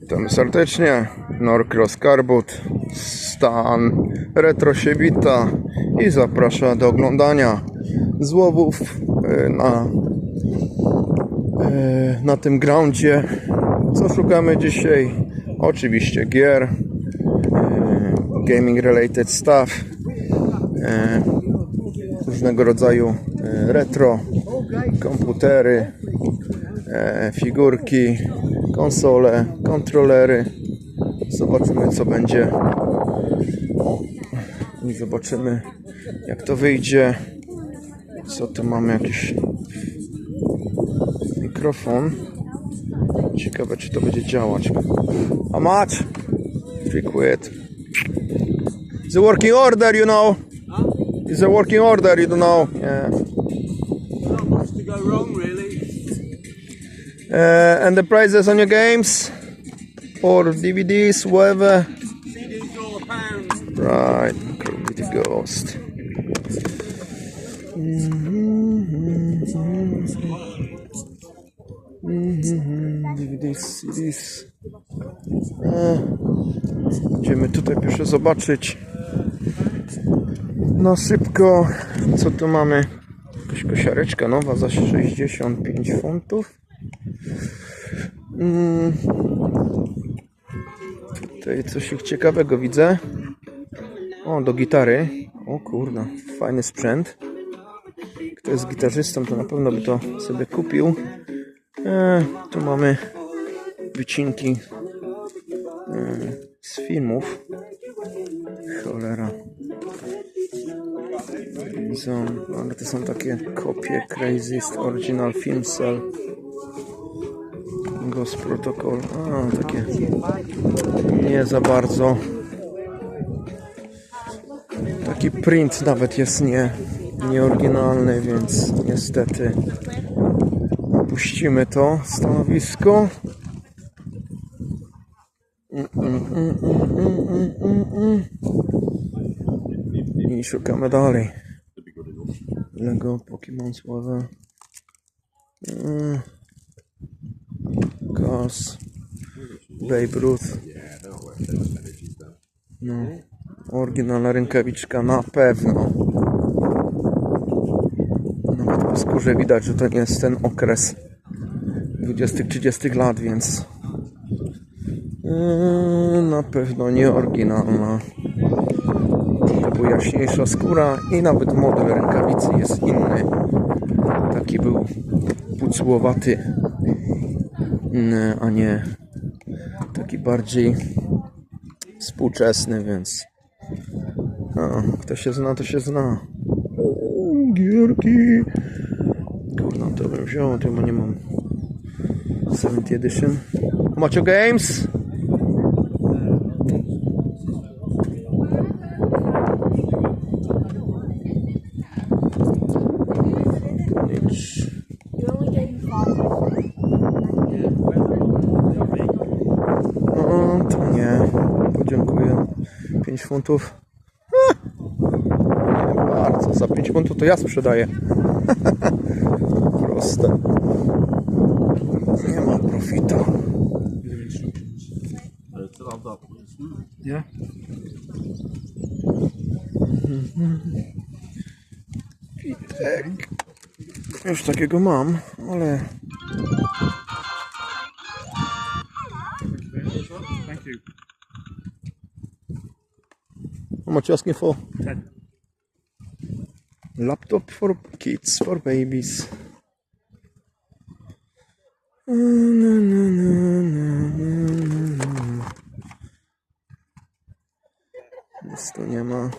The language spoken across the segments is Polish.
Witamy serdecznie. Norcross Carbot, Stan Retro się wita i zaprasza do oglądania złowów e, na, e, na tym groundzie. Co szukamy dzisiaj? Oczywiście gier, e, gaming related stuff, różnego rodzaju retro, komputery, figurki, konsole, kontrolery. Zobaczymy co będzie i zobaczymy jak to wyjdzie. Co tu mamy jakiś mikrofon. Ciekawe czy to będzie działać. A much? Three quid. It's a working order, you know. It's a working order, you don't know. Yeah. Uh, and the prices on your games or DVDs, whatever. Right, Gravity Ghost. DVDs, CDs. Idziemy tutaj pierwsze zobaczyć. No szybko, co tu mamy? Jakaś kosiareczka nowa za 65 funtów. Mm. Tutaj coś ciekawego widzę. O, do gitary. O kurna, fajny sprzęt. Kto jest gitarzystą, to na pewno by to sobie kupił. E, tu mamy wycinki e, z filmów. Cholera. Są, ale to są takie kopie Craziest Original Film Cell. Ghost Protocol. A, takie nie za bardzo. Taki print nawet jest nie, nieoryginalny, więc niestety opuścimy to stanowisko. Mm, mm, mm, mm, mm, mm, mm. I szukamy dalej. Lego Pokémon sława. Cars. Babe Ruth. No. Oryginalna rękawiczka na pewno. Nawet po skórze widać, że to nie jest ten okres 20-30 lat, więc yy, na pewno nie oryginalna. Była jaśniejsza skóra i nawet model rękawicy jest inny. Taki był pucłowaty, a nie taki bardziej współczesny, więc a, kto się zna, to się zna. Gierki. Kurna, to bym wziął, to nie mam. 70 edition. Macho Games. You only gave me five. No, to nie. Podziękuję. 5 funtów. Nie bardzo. Za 5 funtów to ja sprzedaję. Proste. Nie ma profita. Nie? Pitek. Już takiego mam, ale much asking for? Ten. Laptop for kids, for babies. Nic tu nie ma.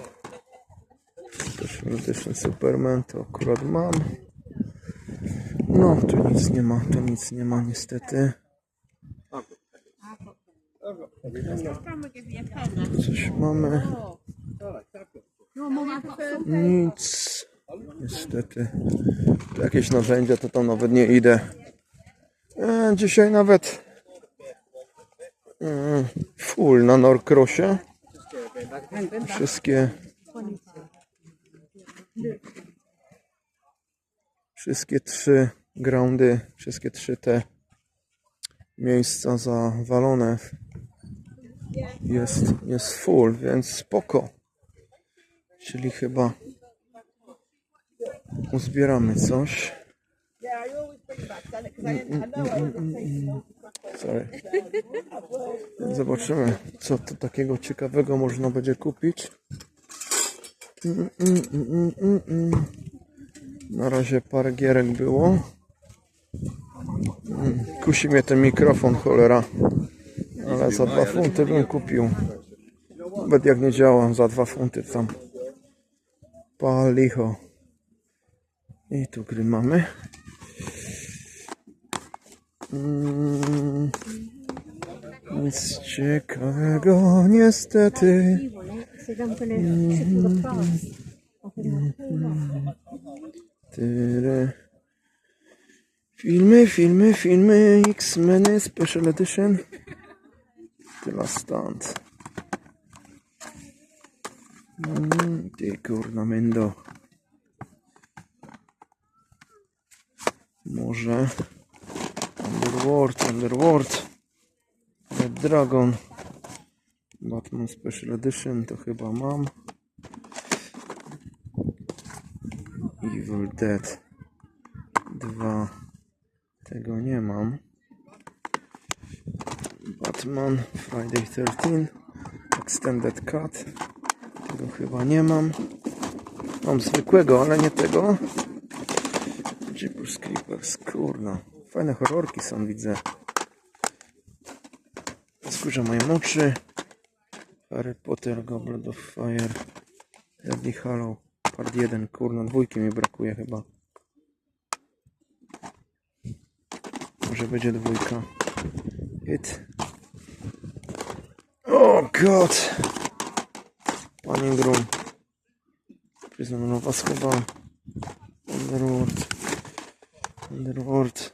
Special Edition Superman to akurat mam. No, tu nic nie ma, tu nic nie ma niestety. Coś mamy. Nic. Niestety. Jakieś narzędzia, to tam nawet nie idę. E, dzisiaj nawet e, full na Norcrossie. Wszystkie wszystkie trzy groundy, wszystkie trzy te miejsca zawalone. Jest, jest full, więc spoko. Czyli chyba uzbieramy coś. Sorry. Zobaczymy, co tu takiego ciekawego można będzie kupić. Na razie parę gierek było. Kusi mnie ten mikrofon, cholera. Ale za dwa funty bym kupił. Nawet jak nie działa, za dwa funty tam. Palicho. I tu gry mamy. Mm, Nic ciekawego niestety. Tyle. Filmy, filmy, filmy. X-Men Special Edition. Tyle stąd. Mm, Ty kurna mendo. Może. Underworld, Underworld. Red Dragon. Batman Special Edition to chyba mam. Evil Dead 2 tego nie mam Batman Friday 13 Extended Cut tego chyba nie mam mam zwykłego, ale nie tego Jeepers Creepers, kurna fajne horrorki są, widzę skórze mają oczy Harry Potter, Goblet of Fire Deadly Hallow Part 1, kurna, dwójki mi brakuje chyba. Może będzie dwójka. Hit. O god! Panie Grum. Przyznam was chyba. Underworld. Underworld.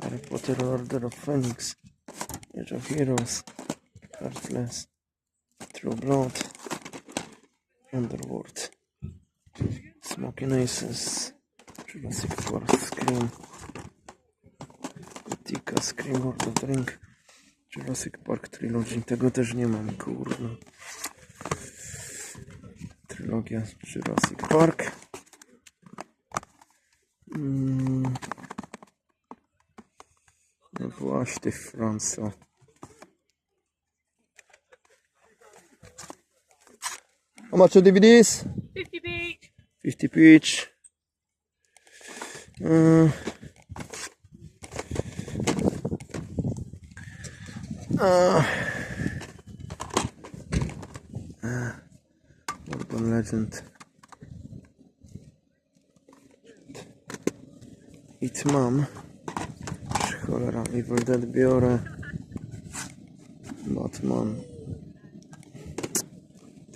Harry Potter Order of Phoenix. Age of Heroes. Heartless. True Blood. Underworld. Smoking Aces, Jurassic Park, Scream, Gotika, Scream, Lord of Ring, Jurassic Park Trilogy, tego też nie mam, kurwa. Trylogia Jurassic Park. Mm. No właśnie, Franco. How much are DVDs? 50 beach. 50 peach. Uh, uh, uh, Legend. It mam. Cholera, Evil Dead biorę. Batman.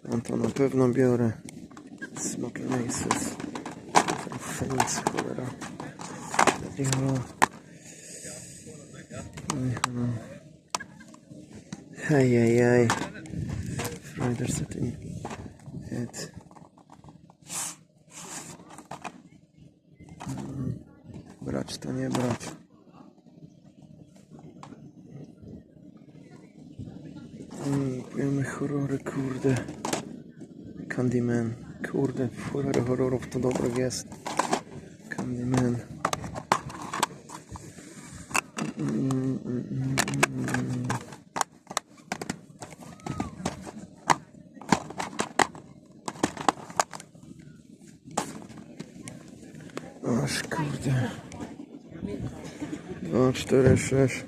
Tam to na pewno biorę. Smoking Aces. Phoenix, cholera. Deadly Hollow. Hej, hej, hej. Friday Setting. Hit. Brać to nie brać. Pojemy horrory, kurde. Candyman. Kurde, horror horrorów to dobrych jest. Candyman. Mm. Aż kurde. Dwa, cztery, sześć.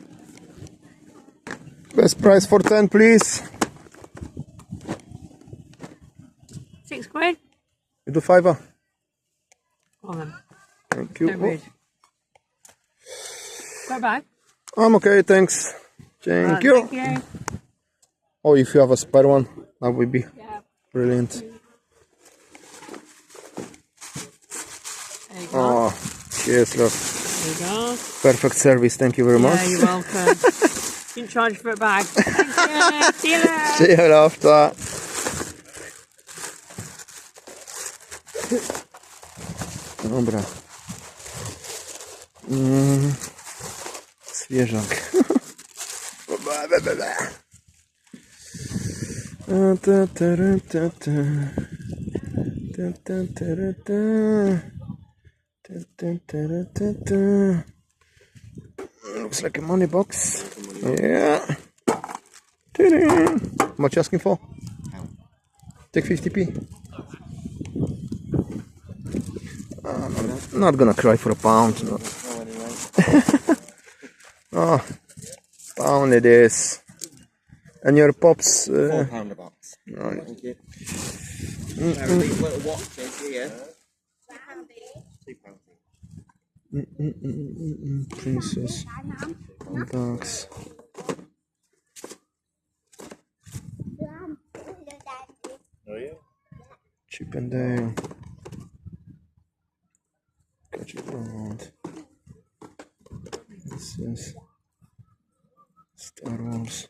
Best price for ten, please. Six quid. You do five. Ah. Well then, Thank you. don't read. Go back. I'm okay, thanks. Thank Right, you. Thank you. Oh, if you have a spare one, that would be Yeah. brilliant. Oh, cheers, love. There you go. Perfect service. Thank you very Yeah, much. you're welcome. Didn't charge for it back. Thank you. See you later. See you after. Dobra. Mm. Zwierzak. A, ta, ta, ta, ta. Ta, ta, ta, ta. Ta, ra, ta, ta. Looks like a money box. Yeah. Ta-da. How much asking for? Take 50p. I'm not gonna cry for a pound. No. oh, pound it is. And your pops. Uh, pound a box. right. Thank you. Are Princess. Box. Chip and oh, Dale. Got it wrong. This is Star Wars.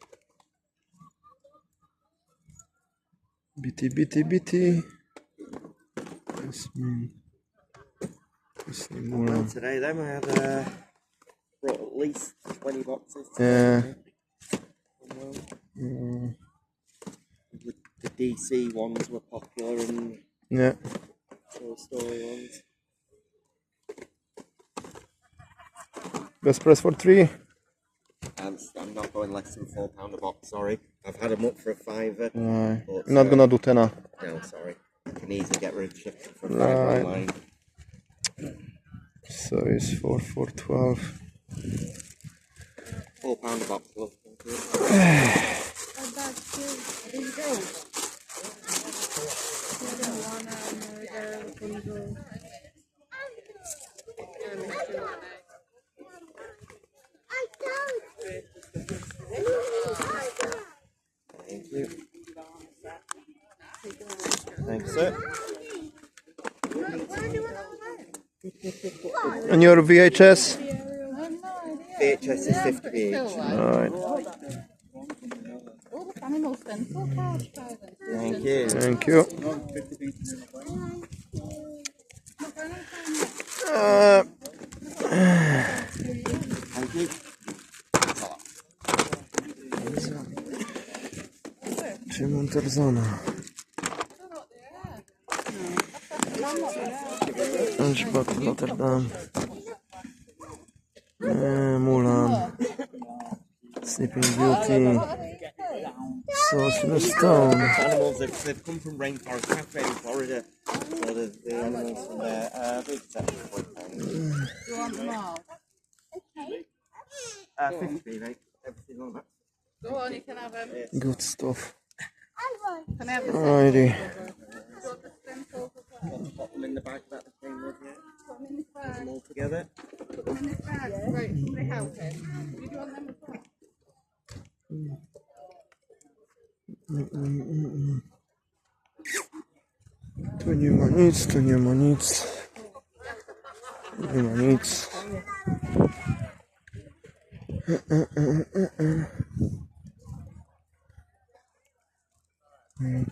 Bitty, bitty, bitty. That's me. Yes, today then we have uh, brought at least 20 boxes. Yeah. The, the DC ones were popular and Yeah. Toy Story ones. Best price for three. I'm, I'm not going less than four pound a box. Sorry, I've had them up for a fiver. Right. But, Not uh, gonna do tenner. No, sorry. I can easily get rid of shipping for a Right. fiver online. So it's four for twelve. Four pound a box. Love. Thank you. Thank you. Thanks, sir. And your VHS? VHS is 50 each. Right. All the animals then. Full couch, Thank you. Thank you. Uh, Thank you. Szymon Tarzana. Hunchback of Notre Dame. Eh, Mulan. Sleeping Beauty. Sorcerer's Stone. Animals have they've come from Rainforest Cafe in Florida. So the, the animals from there. Uh, big set for £40. You want them all? Uh, 50 mate. Everything on that. Go on, you can have them. Good stuff. Can I have the Alrighty. Pop them in the bag that the thing with you. Put them all together. Right, somebody help him. Do you want them as well? Tu nie ma nic, tu nie ma nic. Nie ma nic.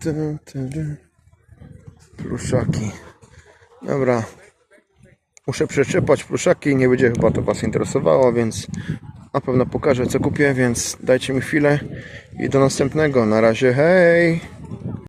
Tu, tu, tu. Pluszaki. Dobra. Muszę przeczepać pluszaki, nie będzie chyba to Was interesowało, więc na pewno pokażę co kupię, więc dajcie mi chwilę i do następnego. Na razie, hej!